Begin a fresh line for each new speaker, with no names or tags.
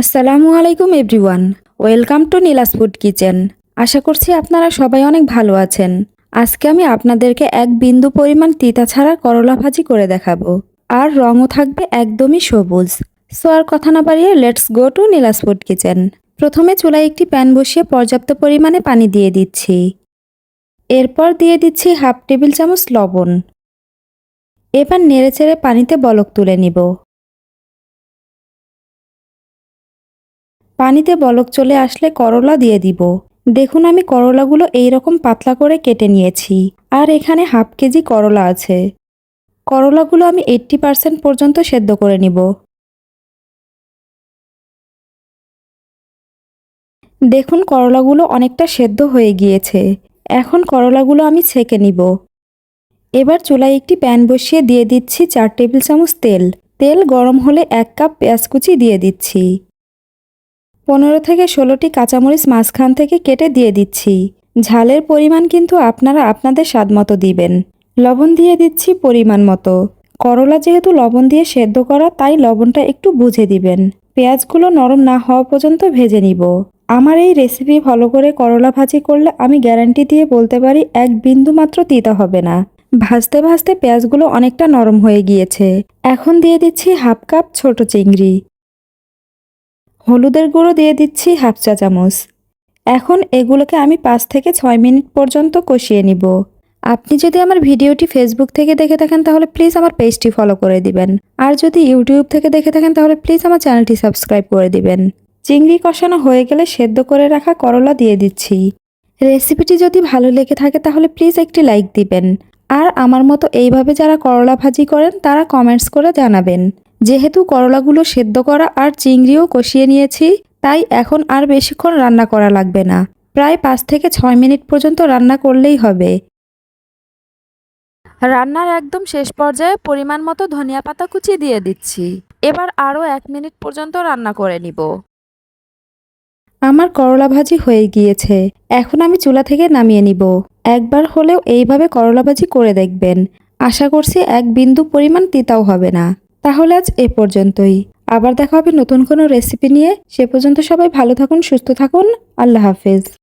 আসসালামু আলাইকুম everyone. Welcome to Nila's food kitchen. আশা করছি আপনারা সবাই অনেক ভালো আছেন। আজকে আমি আপনাদেরকে এক বিন্দু পরিমাণ তিতা ছাড়া করলা ভাজি করে দেখাবো। আর রঙও থাকবে একদমই সবুজ। সো আর কথা না বাড়িয়ে let's go to Nila's food kitchen. প্রথমে চুলায় একটি প্যান বসিয়ে পর্যাপ্ত পরিমাণে পানি দিয়ে দিচ্ছি। এরপর দিয়ে দিচ্ছি হাফ টেবিল চামচ লবণ। এবার নেড়েচেড়ে পানিতে বলক তুলে নিব। পানিতে বলক চলে আসলে করলা দিয়ে দিব। দেখুন আমি করলাগুলো এই রকম পাতলা করে কেটে নিয়েছি। আর এখানে হাফ কেজি করলা আছে। করলাগুলো আমি এইট্টি পার্সেন্ট পর্যন্ত সেদ্ধ করে নিব। দেখুন করলাগুলো অনেকটা সেদ্ধ হয়ে গিয়েছে। এখন করলাগুলো আমি ছেঁকে নিব। এবার চুলায় একটি প্যান বসিয়ে দিয়ে দিচ্ছি চার টেবিল চামচ তেল। তেল গরম হলে এক কাপ পেঁয়াজ কুচি দিয়ে দিচ্ছি। পনেরো থেকে ষোলোটি কাঁচামরিচ মাঝখান থেকে কেটে দিয়ে দিচ্ছি। ঝালের পরিমাণ কিন্তু আপনারা আপনাদের স্বাদ মতো দিবেন। লবণ দিয়ে দিচ্ছি পরিমাণ মতো। করলা যেহেতু লবণ দিয়ে সেদ্ধ করা, তাই লবণটা একটু বুঝে দিবেন। পেঁয়াজগুলো নরম না হওয়া পর্যন্ত ভেজে নিব। আমার এই রেসিপি ফলো করে করলা ভাজি করলে আমি গ্যারান্টি দিয়ে বলতে পারি এক বিন্দু মাত্র তিতা হবে না। ভাজতে ভাজতে পেঁয়াজগুলো অনেকটা নরম হয়ে গিয়েছে। এখন দিয়ে দিচ্ছি হাফ কাপ ছোট চিংড়ি। হলুদের গুঁড়ো দিয়ে দিচ্ছি হাফ চা চামচ। এখন এগুলোকে আমি পাঁচ থেকে ছয় মিনিট পর্যন্ত কষিয়ে নিব। আপনি যদি আমার ভিডিওটি ফেসবুক থেকে দেখে থাকেন, তাহলে প্লিজ আমার পেজটি ফলো করে দিবেন। আর যদি ইউটিউব থেকে দেখে থাকেন, তাহলে প্লিজ আমার চ্যানেলটি সাবস্ক্রাইব করে দিবেন। চিংড়ি কষানো হয়ে গেলে সেদ্ধ করে রাখা করলা দিয়ে দিচ্ছি। রেসিপিটি যদি ভালো লেগে থাকে, তাহলে প্লিজ একটি লাইক দিবেন। আর আমার মতো এইভাবে যারা করলা ভাজি করেন, তারা কমেন্টস করে জানাবেন। যেহেতু করলাগুলো সেদ্ধ করা আর চিংড়িও কষিয়ে নিয়েছি, তাই এখন আর বেশিক্ষণ রান্না করা লাগবে না। প্রায় পাঁচ থেকে ছয় মিনিট পর্যন্ত রান্না করলেই হবে। রান্নার একদম শেষ পর্যায়ে পরিমাণ মতো ধনিয়া পাতা কুচি দিয়ে দিচ্ছি। এবার আরও এক মিনিট পর্যন্ত রান্না করে নিব। আমার করলা ভাজি হয়ে গিয়েছে। এখন আমি চুলা থেকে নামিয়ে নিব। একবার হলেও এইভাবে করলা ভাজি করে দেখবেন। আশা করছি এক বিন্দু পরিমাণ তিতাও হবে না। তাহলে আজ এ পর্যন্তই। আবার দেখা হবে নতুন কোনো রেসিপি নিয়ে। সে পর্যন্ত সবাই ভালো থাকুন, সুস্থ থাকুন। আল্লাহ হাফেজ।